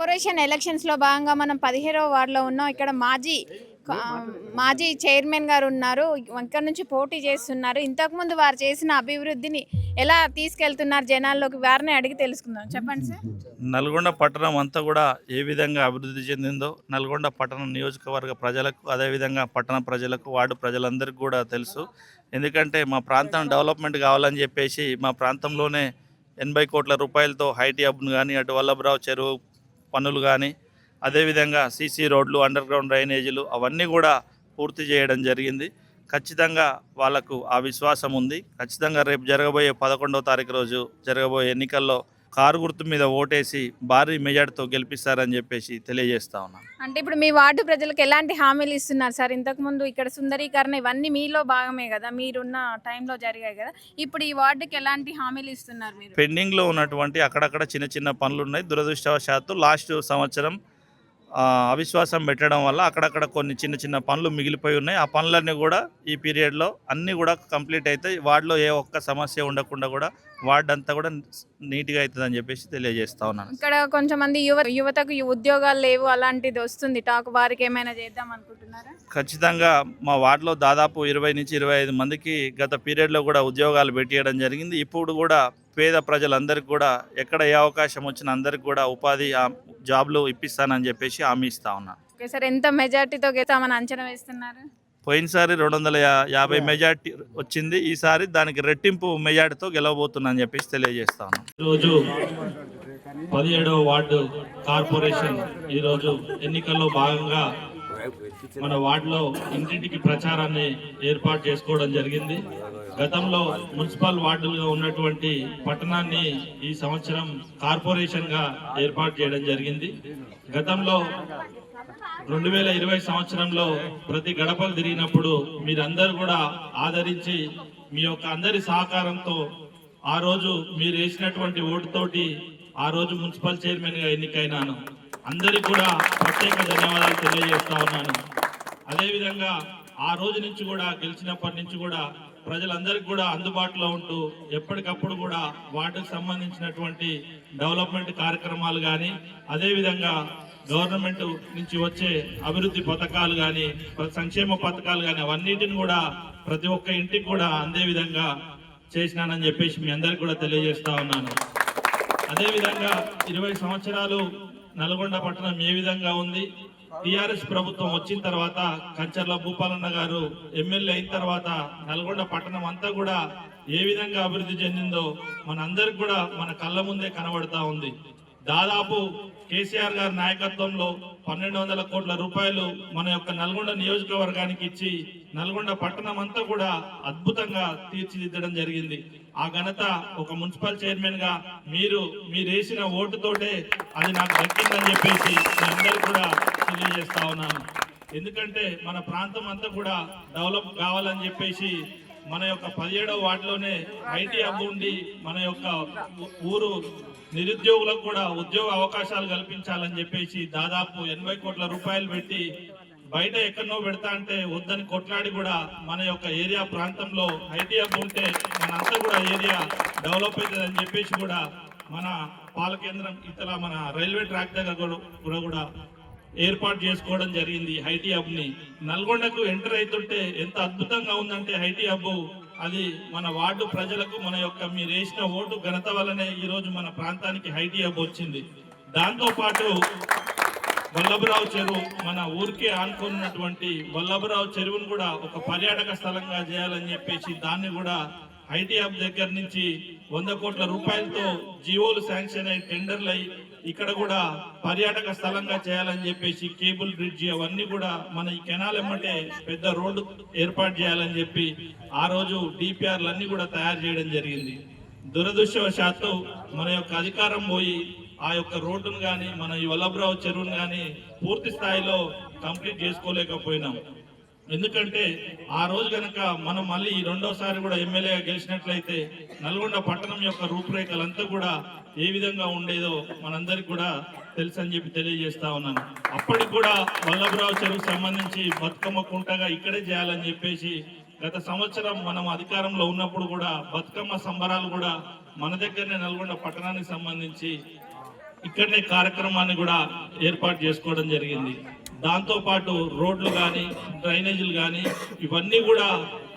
Corporation ఎలక్షన్స్లో భాగంగా మనం పదిహేడవ వార్డులో ఉన్నాం. ఇక్కడ మాజీ మాజీ చైర్మన్ గారు ఉన్నారు. ఇక్కడ నుంచి పోటీ చేస్తున్నారు. ఇంతకుముందు వారు చేసిన అభివృద్ధిని ఎలా తీసుకెళ్తున్నారు జనాల్లోకి? వారిని అడిగి తెలుసుకుందాం. చెప్పండి సార్. నల్గొండ పట్టణం అంతా కూడా ఏ విధంగా అభివృద్ధి చెందిందో నల్గొండ పట్టణం నియోజకవర్గ ప్రజలకు అదేవిధంగా పట్టణ ప్రజలకు వార్డు ప్రజలందరికీ కూడా తెలుసు. ఎందుకంటే మా ప్రాంతం డెవలప్మెంట్ కావాలని చెప్పేసి మా ప్రాంతంలోనే ఎనభై కోట్ల రూపాయలతో హైటీ హబ్ను కానీ అటు వల్లభరావు చెరువు పనులు కానీ అదేవిధంగా సీసీ రోడ్లు అండర్ గ్రౌండ్ డ్రైనేజీలు అవన్నీ కూడా పూర్తి చేయడం జరిగింది. ఖచ్చితంగా వాళ్ళకు ఆ విశ్వాసం ఉంది. ఖచ్చితంగా రేపు జరగబోయే పదకొండవ తారీఖు రోజు జరగబోయే ఎన్నికల్లో కారు గుర్తు మీద ఓటేసి భారీ మెజార్టీతో గెలిపిస్తారని చెప్పేసి తెలియజేస్తా ఉన్నాను అంటే ఇప్పుడు మీ వార్డు ప్రజలకు ఎలాంటి హామీలు ఇస్తున్నారు సార్? ఇంతకుముందు ఇక్కడ సుందరీకరణ ఇవన్నీ మీలో భాగమే కదా మీరున్న టైంలో జరిగాయి కదా. ఇప్పుడు ఈ వార్డుకి ఎలాంటి హామీలు ఇస్తున్నారు మీరు? పెండింగ్లో ఉన్నటువంటి అక్కడక్కడ చిన్న చిన్న పనులు ఉన్నాయి దురదృష్టవశాత్తు లాస్ట్ సంవత్సరం అవిశ్వాసం పెట్టడం వల్ల అక్కడక్కడ కొన్ని చిన్న చిన్న పనులు మిగిలిపోయి ఉన్నాయి. ఆ పనులన్నీ కూడా ఈ పీరియడ్లో అన్నీ కూడా కంప్లీట్ అవుతాయి వార్డులో ఏ ఒక్క సమస్య ఉండకుండా కూడా వార్డు అంతా కూడా నీట్గా అవుతుందని చెప్పేసి తెలియజేస్తా ఉన్నాను. ఇక్కడ కొంతమంది యువ యువతకు ఉద్యోగాలు లేవు అలాంటిది వస్తుంది. టాక్ వారికి ఏమైనా చేద్దాం అనుకుంటున్నారా? ఖచ్చితంగా మా వార్డులో దాదాపు ఇరవై నుంచి ఇరవై ఐదు మందికి గత పీరియడ్లో కూడా ఉద్యోగాలు పెట్టియడం జరిగింది. ఇప్పుడు కూడా పేద ప్రజలందరికీ కూడా ఎక్కడ ఏ అవకాశం వచ్చినా అందరికి కూడా ఉపాధి జాబ్లు ఇప్పిస్తానని చెప్పేసి హామీ ఇస్తా ఉన్నాను ఓకే సార్ ఎంత మెజార్టీతో గెలుస్తామని అంచనా వేస్తున్నారు? పోయినసారి రెండు వందల యాభై మెజార్టీ వచ్చింది. ఈసారి దానికి రెట్టింపు మెజార్టీతో గెలవబోతున్నా అని చెప్పేసి తెలియజేస్తా ఉన్నాను ఈరోజు పదిహేడవ వార్డు కార్పొరేషన్ ఈరోజు ఎన్నికల్లో భాగంగా మన వార్డులో ఇంటింటికి ప్రచారాన్ని ఏర్పాటు చేసుకోవడం జరిగింది. గతంలో మున్సిపల్ వార్డులుగా ఉన్నటువంటి పట్టణాన్ని ఈ సంవత్సరం కార్పొరేషన్గా ఏర్పాటు చేయడం జరిగింది. గతంలో రెండు వేల ఇరవై సంవత్సరంలో ప్రతి గడపలు తిరిగినప్పుడు మీరందరూ కూడా ఆదరించి మీ యొక్క అందరి సహకారంతో ఆ రోజు మీరు వేసినటువంటి ఓటుతోటి ఆ రోజు మున్సిపల్ చైర్మన్గా ఎన్నికైనాను. అందరికి కూడా ప్రత్యేక ధన్యవాదాలు తెలియజేస్తా ఉన్నాను. అదేవిధంగా ఆ రోజు నుంచి కూడా గెలిచినప్పటి నుంచి కూడా ప్రజలందరికీ కూడా అందుబాటులో ఉంటూ ఎప్పటికప్పుడు కూడా వాటికి సంబంధించినటువంటి డెవలప్మెంట్ కార్యక్రమాలు కానీ అదేవిధంగా గవర్నమెంట్ నుంచి వచ్చే అభివృద్ధి పథకాలు కానీ సంక్షేమ పథకాలు కానీ అవన్నిటిని కూడా ప్రతి ఒక్క ఇంటికి కూడా అందే విధంగా చేసినానని చెప్పేసి మీ అందరికి కూడా తెలియజేస్తా ఉన్నాను. అదేవిధంగా ఇరవై సంవత్సరాలు నల్గొండ పట్టణం ఏ విధంగా ఉంది? టిఆర్ఎస్ ప్రభుత్వం వచ్చిన తర్వాత కంచర్ల భూపాలన్న గారు ఎమ్మెల్యే అయిన తర్వాత నల్గొండ పట్టణం అంతా కూడా ఏ విధంగా అభివృద్ధి చెందిందో మనందరికి కూడా మన కళ్ళ ముందే కనబడతా ఉంది. దాదాపు కేసీఆర్ గారి నాయకత్వంలో పన్నెండు వందల కోట్ల రూపాయలు మన యొక్క నల్గొండ నియోజకవర్గానికి ఇచ్చి నల్గొండ పట్టణం అంతా కూడా అద్భుతంగా తీర్చిదిద్దడం జరిగింది. ఆ ఘనత ఒక మున్సిపల్ చైర్మన్గా మీరు మీరేసిన ఓటుతోటే అది నాకు దక్కిందని చెప్పేసి మీ కూడా తెలియజేస్తా ఉన్నాను. ఎందుకంటే మన ప్రాంతం అంతా కూడా డెవలప్ కావాలని చెప్పేసి మన యొక్క పదిహేడవ వార్డులోనే ఐటీ హబ్ ఉండి మన యొక్క ఊరు నిరుద్యోగులకు కూడా ఉద్యోగ అవకాశాలు కల్పించాలని చెప్పేసి దాదాపు ఎనభై కోట్ల రూపాయలు పెట్టి బయట ఎక్కడనో పెడతా అంటే వద్దని కొట్లాడి కూడా మన యొక్క ఏరియా ప్రాంతంలో ఐటీ హబ్ ఉంటే మనంతా కూడా ఏరియా డెవలప్ అవుతుందని చెప్పేసి కూడా మన పాల కేంద్రం ఇతర మన రైల్వే ట్రాక్ దగ్గర కూడా కూడా ఏర్పాటు చేసుకోవడం జరిగింది. హైటీ హబ్ని నల్గొండకు ఎంటర్ అవుతుంటే ఎంత అద్భుతంగా ఉందంటే హైటీ హబ్ అది మన వార్డు ప్రజలకు మన యొక్క మీరు వేసిన ఓటు ఘనత వల్లనే ఈరోజు మన ప్రాంతానికి హైటీ హబ్ వచ్చింది. దాంతోపాటు వల్లభరావు చెరువు మన ఊరికే ఆనుకున్నటువంటి వల్లభరావు చెరువును కూడా ఒక పర్యాటక స్థలంగా చేయాలని చెప్పేసి దాన్ని కూడా ఐటీ హబ్ దగ్గర నుంచి వంద కోట్ల రూపాయలతో జీవోలు శాంక్షన్ అయ్యి టెండర్లు అయ్యి ఇక్కడ కూడా పర్యాటక స్థలంగా చేయాలని చెప్పేసి కేబుల్ బ్రిడ్జి అవన్నీ కూడా మన ఈ కెనాల్ ఎమ్మటే పెద్ద రోడ్డు ఏర్పాటు చేయాలని చెప్పి ఆ రోజు డిపిఆర్లు అన్ని కూడా తయారు చేయడం జరిగింది. దురదృష్టవశాత్తు మన యొక్క అధికారం పోయి ఆ యొక్క రోడ్డును కానీ మన ఈ వల్లభరావు చెరువును కానీ పూర్తి స్థాయిలో కంప్లీట్ చేసుకోలేకపోయినాం. ఎందుకంటే ఆ రోజు కనుక మనం మళ్ళీ ఈ రెండోసారి కూడా ఎమ్మెల్యేగా గెలిచినట్లయితే నల్గొండ పట్టణం యొక్క రూపురేఖలంతా కూడా ఏ విధంగా ఉండేదో మనందరికి కూడా తెలుసు అని చెప్పి తెలియజేస్తా ఉన్నాను. అప్పటికి కూడా వల్లభరావు చెరువు సంబంధించి బతుకమ్మ కుంటగా ఇక్కడే చేయాలని చెప్పేసి గత సంవత్సరం మనం అధికారంలో ఉన్నప్పుడు కూడా బతుకమ్మ సంబరాలు కూడా మన దగ్గరనే నల్గొండ పట్టణానికి సంబంధించి ఇక్కడనే కార్యక్రమాన్ని కూడా ఏర్పాటు చేసుకోవడం జరిగింది. దాంతోపాటు రోడ్లు కానీ డ్రైనేజీలు కానీ ఇవన్నీ కూడా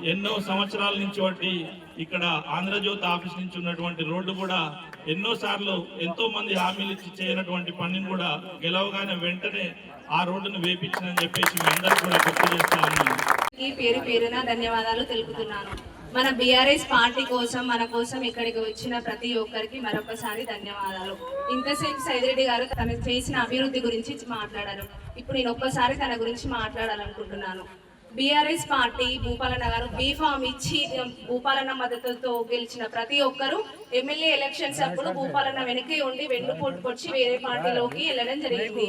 ఎన్నో సంవత్సరాల నుంచి వాటి ఇక్కడ ఆంధ్రజ్యోతి ఆఫీస్ నుంచి ఉన్నటువంటి రోడ్డు కూడా ఎన్నోసార్లు ఎంతో మంది హామీలు ఇచ్చి చేయనటువంటి పనిని కూడా గెలవగానే వెంటనే ఆ రోడ్డును వేపించిందని చెప్పేసి మీ కూడా గుర్తు చేస్తా ఉన్నాను ఈ పేరు పేరున ధన్యవాదాలు తెలుపుతున్నాను. మన బీఆర్ఎస్ పార్టీ కోసం మన కోసం ఇక్కడికి వచ్చిన ప్రతి ఒక్కరికి మరొకసారి ధన్యవాదాలు. ఇంతసేపు సైదిరెడ్డి గారు తను చేసిన అభివృద్ధి గురించి మాట్లాడారు. ఇప్పుడు నేను ఒక్కసారి తన గురించి మాట్లాడాలనుకుంటున్నాను. బీఆర్ఎస్ పార్టీ భూపాలన్న గారు బీఫామ్ ఇచ్చి భూపాలన్న మద్దతుతో గెలిచిన ప్రతి ఒక్కరు ఎమ్మెల్యే ఎలక్షన్స్ అప్పుడు భూపాలన్న వెనకే ఉండి వెన్నుపోటు పొడిచి వేరే పార్టీలోకి వెళ్ళడం జరిగింది.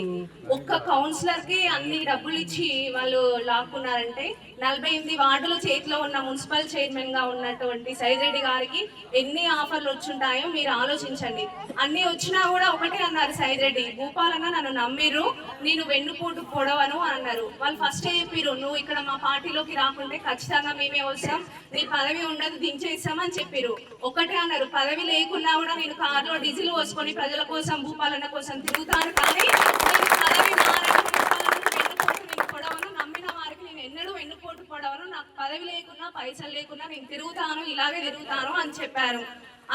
ఒక్క కౌన్సిలర్కి అన్ని డబ్బులు ఇచ్చి వాళ్ళు లాక్కున్నారంటే నలభై ఎనిమిది వార్డులు చేతిలో ఉన్న మున్సిపల్ చైర్మన్గా ఉన్నటువంటి సైదిరెడ్డి గారికి ఎన్ని ఆఫర్లు వచ్చుంటాయో మీరు ఆలోచించండి. అన్ని వచ్చినా కూడా ఒకటే అన్నారు సైదిరెడ్డి భూపాలన్న నన్ను నమ్మిర్రు నేను వెన్నుపోటు పొడవను అన్నారు. వాళ్ళు ఫస్ట్ చెప్పిర్రు నువ్వు ఇక్కడ మా పార్టీలోకి రాకుంటే ఖచ్చితంగా మేమే వస్తాం నీ పదవి ఉండదు దించేస్తామని చెప్పిర్రు. ఒకటే అన్నారు. పదవి లేకున్నా కూడా నేను కారులో డీజిల్ పోసుకొని ప్రజల కోసం భూపాలన కోసం తిరుగుతాను కానీ నేను పదవి మారను భూపాలనకు వెన్నుపోటు నేను పొడవను నమ్మిన వారికి నేను ఎన్నడూ వెన్నుపోటు పొడవను నాకు పదవి లేకున్నా పైసలు లేకున్నా నేను తిరుగుతాను ఇలాగే తిరుగుతాను అని చెప్పారు.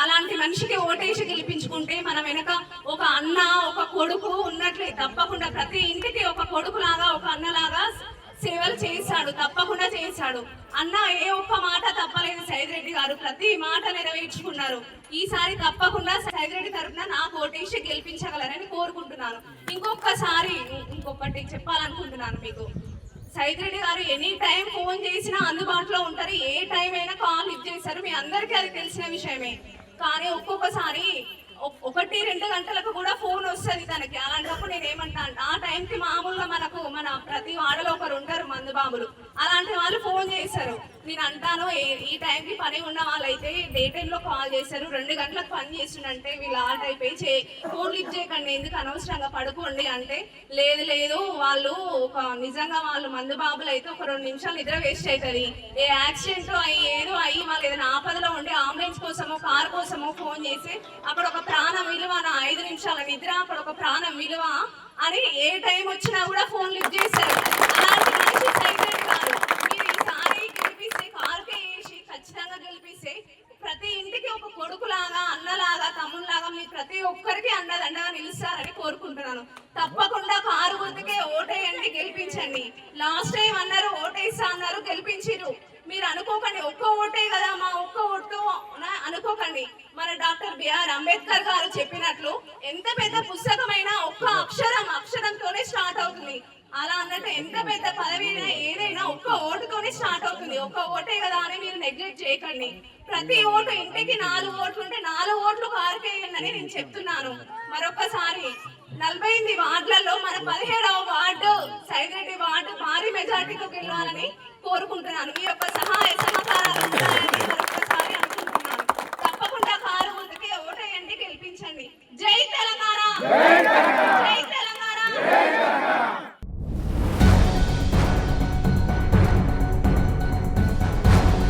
అలాంటి మనిషికి ఓటేసి గెలిపించుకుంటే మన వెనక ఒక అన్న ఒక కొడుకు ఉన్నట్లే. తప్పకుండా ప్రతి ఇంటికి ఒక కొడుకు లాగా ఒక అన్నలాగా సేవలు చేశాడు తప్పకుండా చేశాడు అన్న ఏ ఒక్క మాట తప్పలేదు సైదిరెడ్డి గారు. ప్రతి మాట నెరవేర్చుకున్నారు. ఈసారి తప్పకుండా సైదిరెడ్డి తరఫున నాకు ఓటేసి గెలిపించగలరని కోరుకుంటున్నాను. ఇంకొకసారి ఇంకొకటి చెప్పాలనుకుంటున్నాను మీకు. సైదిరెడ్డి గారు ఎనీ టైం ఫోన్ చేసినా అందుబాటులో ఉంటారు. ఏ టైం అయినా కాల్ లిఫ్ట్ మీ అందరికీ అది తెలిసిన విషయమే. కానీ ఒక్కొక్కసారి ఒకటి రెండు గంటలకు కూడా ఫోన్ వస్తుంది తనకి. అలాంటప్పుడు నేను ఏమంటా ఆ టైంకి మామూలుగా మనకు మన ప్రతి వాడలో ఒకరు ఉంటారు మందుబాబులు అలాంటి వాళ్ళు ఫోన్ చేస్తారు. నేను అంటాను ఈ టైంకి పని ఉన్న వాళ్ళైతే డే టైంలో కాల్ చేశారు రెండు గంటలకు పని చేస్తుండంటే వీళ్ళు ఆ టైప్ చే ఫోన్ లిఫ్ట్ చేయకండి ఎందుకు అనవసరంగా పడుకోండి అంటే లేదు లేదు వాళ్ళు ఒక నిజంగా వాళ్ళు మందు బాబులు అయితే ఒక రెండు నిమిషాలు నిద్ర వేస్ట్ అవుతుంది ఏ యాక్సిడెంట్ అయ్యి ఏదో అయ్యి వాళ్ళు ఏదైనా ఆపదలో ఉండి అంబులెన్స్ కోసమో కార్ కోసమో ఫోన్ చేసి అక్కడ ఒక ప్రాణం విలువ నా ఐదు నిమిషాల నిద్ర అక్కడ ఒక ప్రాణం విలువ అని ఏ టైం వచ్చినా కూడా ఫోన్ లిఫ్ట్ చేశారు అలాంటి మనిషి సైలెంట్ కాదు మీరు ఈసారి గెలిపిస్తే కారుకే వేసి ఖచ్చితంగా గెలిపిస్తే ప్రతి ఇంటికి ఒక కొడుకులాగా అన్నలాగా తమ్ముళ్ళలాగా మీరు ప్రతి ఒక్కరికి అండదండగా నిలుస్తారని కోరుకుంటున్నాను తప్పకుండా కారు గుర్తుకే ఓటేయండి గెలిపించండి లాస్ట్ టైం అన్నారు ఓటేస్తా అన్నారు గెలిపించారు మీరు అనుకోకండి ఒక్క ఓటే కదా మా ఒక్క ఓటు అనుకోకండి. మన డాక్టర్ బిఆర్ అంబేద్కర్ గారు చెప్పినట్లు ఎంత పెద్ద పుస్తకమైనా ఒక్క అక్షరం అక్షరంతోనే స్టార్ట్ అవుతుంది. అలా అన్నట్టు ఎంత పెద్ద పదవి ఏదైనా ఒక్క ఓటుతోనే స్టార్ట్ అవుతుంది. ఒక్క ఓటే కదా అని మీరు నెగ్లెక్ట్ చేయకండి. ప్రతి ఓటు ఇంటికి నాలుగు ఓట్లు ఉంటే నాలుగు ఓట్లు కారుకేయండి అని నేను చెప్తున్నాను. మరొకసారి నలభై ఎనిమిది వార్డులలో మన పదిహేడవ వార్డు సెక్రటరీ వార్డు భారీ మెజార్టీతో గెలవాలని కోరుకుంటున్నాను. మీ యొక్క